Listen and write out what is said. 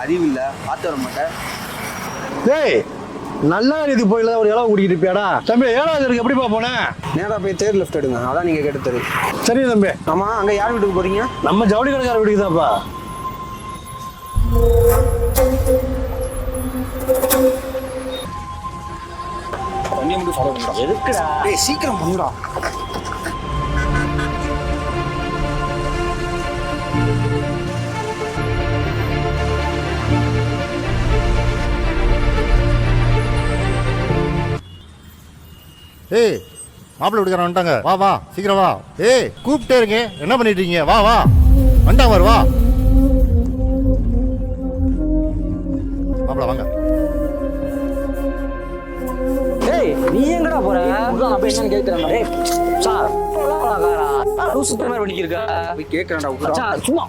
அறிவு இல்லை பார்த்து வர மாட்டேன். டேய் நல்லா இது போயில ஒரு இளவு குடிக்கிட்டு இருப்பியாடா? தம்பி ஏழாவது இருக்கு எப்படிப்பா போனேன் நேராக போய் தேர் லெஃப்ட் எடுங்க அதான் நீங்கள் கேட்ட தெரு சரி தம்பி. ஆமாம் அங்கே யார் வீட்டுக்கு போகிறீங்க நம்ம ஜவுளி கடைக்கார வீட்டுக்கு தான்ப்பா தண்ணியை மட்டும் ஃபாலோ பண்ணுறோம் எதுக்குடா சீக்கிரம் பண்ணுடா ஏய் மாப்பிள்ளை வீட்டுக்காரன் வந்துட்டாங்க. வா வா சீக்கிரம் வா. ஏய் கூப்பிட்டே இருங்க. என்ன பண்ணிட்டு இருக்கீங்க? வா வா. வந்துட்டாங்க வா. மாப்பிள்ளை வாங்க. டேய் நீ எங்கடா போற? நான் போய் என்னன்னு கேக்குறேன் டேய் சார் லூசு மாதிரி சும்மா.